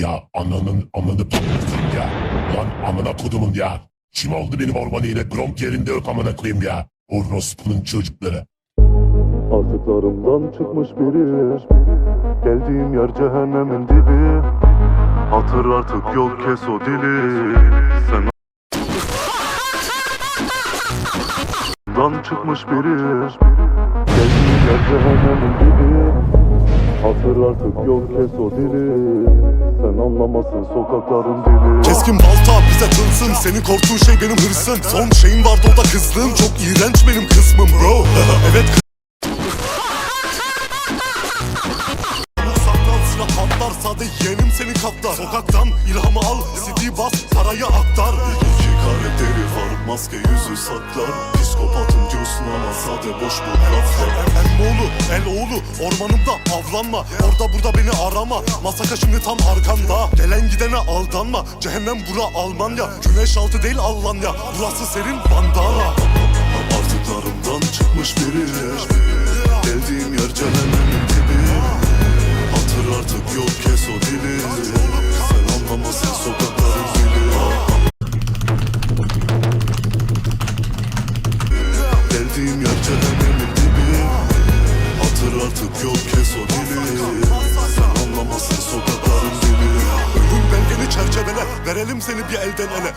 Ya ananın ananı patlatayım ya. Lan amına kodumun ya. Kim oldu benim ormanı yine Gronk yerinde yok amına koyayım ya. Orospu'nun çocukları. Artıklarımdan çıkmış biri Geldiğim yer cehennemin dibi Hatır artık yok kes o dili Sen Dan çıkmış biri Geldiğim yer cehennemin dibi Hatır artık yok kes o dili Sen anlamazsın sokakların dili. Keskin balta bize tılsım Senin korktuğun şey benim hırsım. Son şeyin vardı o da kızlığım. Çok iğrenç benim kısmım bro. Evet patlar Sade yeğenim senin kaptar Sokaktan ilhamı al CD bas parayı aktar. İki karakteri var maske yüzü saklar. Psikopatım diyorsun sade boş bu laflar El oğlu? Ormanımda avlanma. Orada burada beni arama. Masaka şimdi tam arkanda. Gelen gidene aldanma. Cehennem bura Almanya. Güneş altı değil Almanya. Burası senin bandana. Artıklarımdan çıkmış biri. Geldiğim yer cehennemin artık yok kes o dili. Sen anlamasın sokakların dili. Ölüm belgeni çerçevele. Verelim seni bir elden ele